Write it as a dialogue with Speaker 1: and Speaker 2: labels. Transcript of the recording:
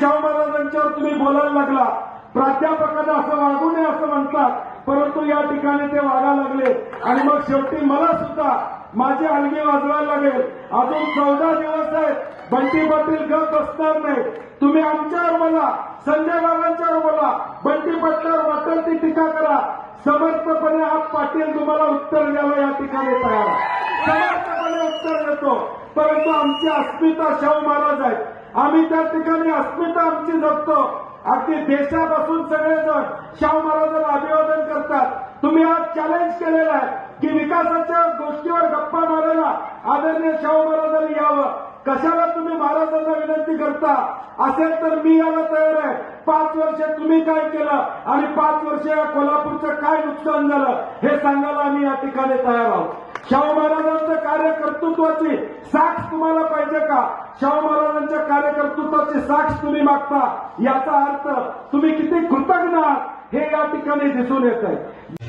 Speaker 1: शाहू महाराजांच्यावर तुम्ही बोलायला लागला. प्राध्यापकांना असं वागू नये असं म्हणतात परंतु या ठिकाणी ते वागायला लागले. आणि मग शेवटी मला सुद्धा माझी अलगी वाजवायला लागेल. अजून चौदा दिवस आहेत बंटी पाटील गप बसणार नाही तुम्ही आमच्यावर बोला संजय बाबांच्यावर बोला. बंटी पाटलावर वाटेल ती टीका करा. समर्थपणे हा पाटील तुम्हाला उत्तर द्यावं या ठिकाणी उत्तर परंतु आमची अस्मिता शाहू महाराज आहेत. आम्ही त्या ठिकाणी अस्मिता आमची जपतो. अगदी देशापासून सगळेजण शाहू महाराजांना अभिवादन करतात. तुम्ही आज चॅलेंज केलेला आहे की विकासाच्या गोष्टीवर गप्पा मारायला आदरणीय शाहू महाराजांनी यावं. कशाला तुम्ही महाराजांना विनंती करता? असेल तर मी याला तयार आहे. पाच वर्ष तुम्ही काय केलं आणि पाच वर्ष या कोल्हापूरचं काय नुकसान झालं हे सांगायला आम्ही या ठिकाणी तयार आहोत. शाहू महाराजांचं कर्तृत्वाची साक्ष तुम्हाला पाहिजे का? शाहू महाराजांच्या कार्यकर्तृत्वाची साक्ष तुम्ही मागता. याचा अर्थ तुम्ही किती कृतज्ञ आहात हे या ठिकाणी दिसून येत आहे